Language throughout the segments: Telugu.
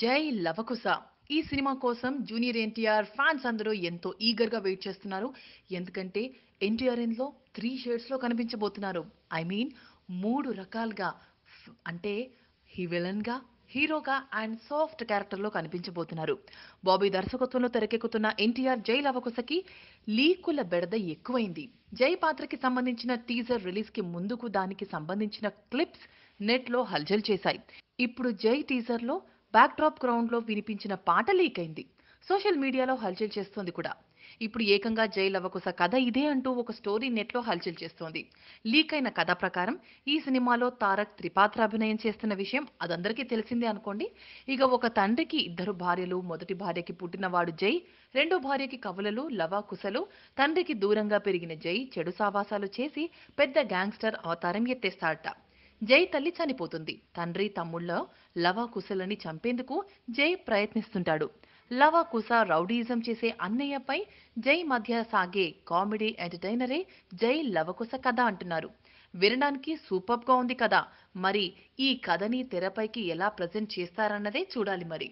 జై లవకుశ. ఈ సినిమా కోసం జూనియర్ ఎన్టీఆర్ ఫ్యాన్స్ అందరూ ఎంతో ఈగర్గా వెయిట్ చేస్తున్నారు. ఎందుకంటే ఎన్టీఆర్ ఇందులో త్రీ షేడ్స్లో కనిపించబోతున్నారు. ఐ మీన్ మూడు రకాలుగా. అంటే హీ విలన్గా హీరోగా అండ్ సాఫ్ట్ క్యారెక్టర్లో కనిపించబోతున్నారు. బాబీ దర్శకత్వంలో తెరకెక్కుతున్న ఎన్టీఆర్ జై లవకుశకి లీకుల బెడద ఎక్కువైంది. జై పాత్రకి సంబంధించిన టీజర్ రిలీజ్కి ముందుకు దానికి సంబంధించిన క్లిప్స్ నెట్లో హల్చల్ చేశాయి. ఇప్పుడు జై టీజర్లో బ్యాక్డ్రాప్ బ్యాక్ డ్రాప్ వినిపించిన పాట లీక్ అయింది. సోషల్ మీడియాలో హల్చల్ చేస్తోంది కూడా. ఇప్పుడు ఏకంగా జైలవకుస కథ ఇదే అంటూ ఒక స్టోరీ నెట్లో హల్చల్ చేస్తోంది. లీక్ అయిన కథ ప్రకారం ఈ సినిమాలో తారక్ త్రిపాత్ర అభినయం చేస్తున్న విషయం అదందరికీ తెలిసిందే అనుకోండి. ఇక ఒక తండ్రికి ఇద్దరు భార్యలు మొదటి భార్యకి పుట్టినవాడు జై రెండో భార్యకి కవలలు లవ కుశలు తండ్రికి దూరంగా పెరిగిన జై చెడు సావాసాలు చేసి పెద్ద గ్యాంగ్స్టర్ అవతారం ఎత్తేస్తాడట. జై తల్లి చనిపోతుంది. తండ్రి తమ్ముళ్ళ లవ కుశలని చంపేందుకు జై ప్రయత్నిస్తుంటాడు. లవ కుశ రౌడీయిజం చేసే అన్నయ్యపై జై మధ్య సాగే కామెడీ ఎంటర్టైనరే జై లవకుశ కథ అంటున్నారు. వినడానికి సూపర్గా ఉంది కదా. మరి ఈ కథని తెరపైకి ఎలా ప్రజెంట్ చేస్తారన్నదే చూడాలి మరి.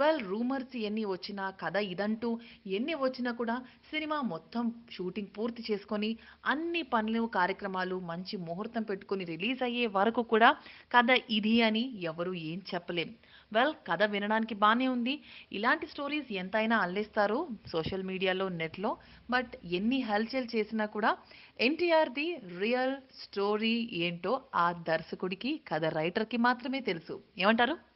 వెల్ రూమర్స్ ఎన్ని వచ్చినా కథ ఇదంటూ ఎన్ని వచ్చినా కూడా సినిమా మొత్తం షూటింగ్ పూర్తి చేసుకొని అన్ని పనులు కార్యక్రమాలు మంచి ముహూర్తం పెట్టుకొని రిలీజ్ అయ్యే వరకు కూడా కథ ఇది అని ఎవరు ఏం చెప్పలేం. వెల్ కథ వినడానికి బాగానే ఉంది. ఇలాంటి స్టోరీస్ ఎంతైనా అల్లేస్తారు సోషల్ మీడియాలో నెట్లో. బట్ ఎన్ని హల్చల్ చేసినా కూడా ఎన్టీఆర్ది రియల్ స్టోరీ ఏంటో ఆ దర్శకుడికి కథ రైటర్కి మాత్రమే తెలుసు. ఏమంటారు?